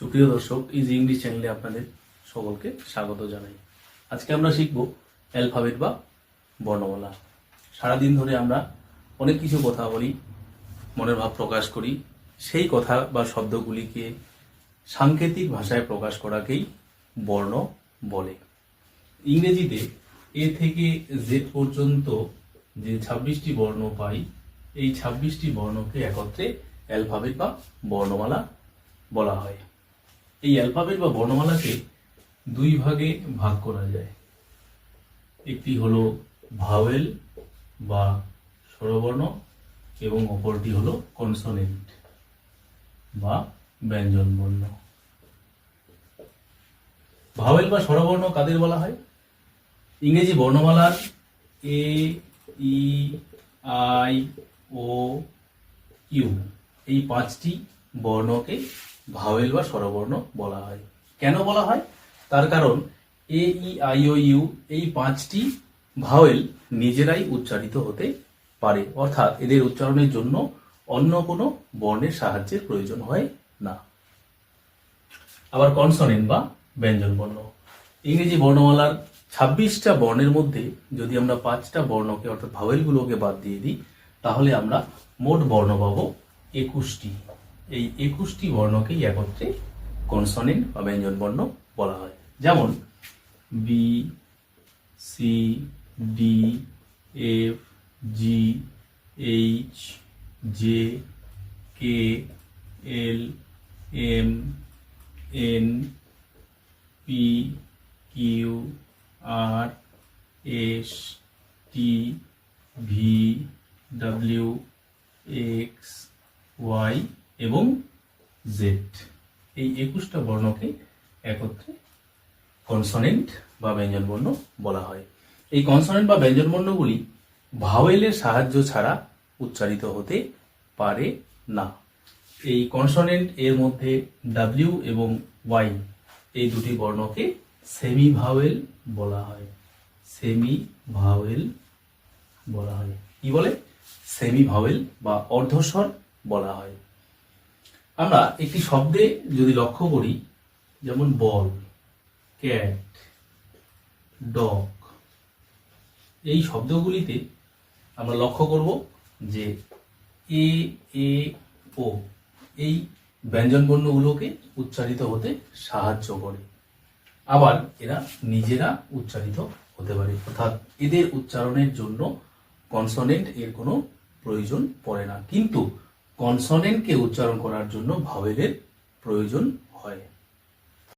সুপ্রিয় দর্শক easy English চ্যানেলে আপনাদের সকলকে স্বাগত জানাই। আজকে আমরা শিখব অ্যালফাবেট বা বর্ণমালা। সারাদিন ধরে আমরা অনেক কিছু কথা বলি, মনের ভাব প্রকাশ করি, সেই কথা বা শব্দগুলিকে সাংকেতিক ভাষায় প্রকাশ করাকেই বর্ণ বলে। ইংরেজিতে এ থেকে জেড পর্যন্ত যে ছাব্বিশটি বর্ণ পাই, এই ছাব্বিশটি বর্ণকে একত্রে অ্যালফাবেট বা বর্ণমালা বলা হয়। এই অ্যালফাবেট বা বর্ণমালাকে দুই ভাগে ভাগ করা যায়। একটি হলো ভাওয়েল বা স্বরবর্ণ এবং অপরটি হলো কনসোনেন্ট বা ব্যঞ্জন বর্ণ ভাওয়েল বা স্বরবর্ণ কাদের বলা হয়? ইংরেজি বর্ণমালার এ, ই, আই, ও ইউ এই পাঁচটি বর্ণকে ভাওয়েল বা স্বরবর্ণ বলা হয়। কেন বলা হয়? তার কারণ এ ই আই ও ইউ এই পাঁচটি ভাওয়েল নিজেরাই উচ্চারিত হতে পারে। অর্থাৎ এদের উচ্চারণের জন্য অন্য কোনো বর্ণের সাহায্যের প্রয়োজন হয় না। আবার কনসনেন্ট বা ব্যঞ্জন বর্ণ। ইংরেজি বর্ণমালার ছাব্বিশটা বর্ণের মধ্যে যদি আমরা পাঁচটা বর্ণকে অর্থাৎ ভাওয়েলগুলোকে বাদ দিয়ে দিই, তাহলে আমরা মোট বর্ণ পাবো একুশটি। এই একুশটি বর্ণকেই একত্রে কনসনেন্ট বা ব্যঞ্জন বর্ণ বলা হয়। যেমন B C D F G H J K L M N P Q R S T V W X Y এবং জেড এই একুশটা বর্ণকে একত্রে কনসনেন্ট বা ব্যঞ্জন বর্ণ বলা হয়। এই কনসনেন্ট বা ব্যঞ্জন বর্ণগুলি ভাওয়েলের সাহায্য ছাড়া উচ্চারিত হতে পারে না। এই কনসনেন্ট এর মধ্যে ডাব্লিউ এবং ওয়াই এই দুটি বর্ণকে সেমি ভাওয়েল বলা হয়। সেমি ভাওয়েল বলা হয়। কি বলে? সেমি ভাওয়েল বা অর্ধস্বর বলা হয়। আমরা একটি শব্দে যদি লক্ষ্য করি, যেমন বল, ক্যাট, ডগ, এই শব্দগুলিতে আমরা লক্ষ্য করব যে এ এ, ও, এই ব্যঞ্জন বর্ণগুলোকে উচ্চারিত হতে সাহায্য করে। আবার এরা নিজেরা উচ্চারিত হতে পারে। অর্থাৎ এদের উচ্চারণের জন্য কনসনেন্ট এর কোনো প্রয়োজন পড়ে না। কিন্তু কনসনেন্টকে উচ্চারণ করার জন্য ভাবেলের প্রয়োজন হয়।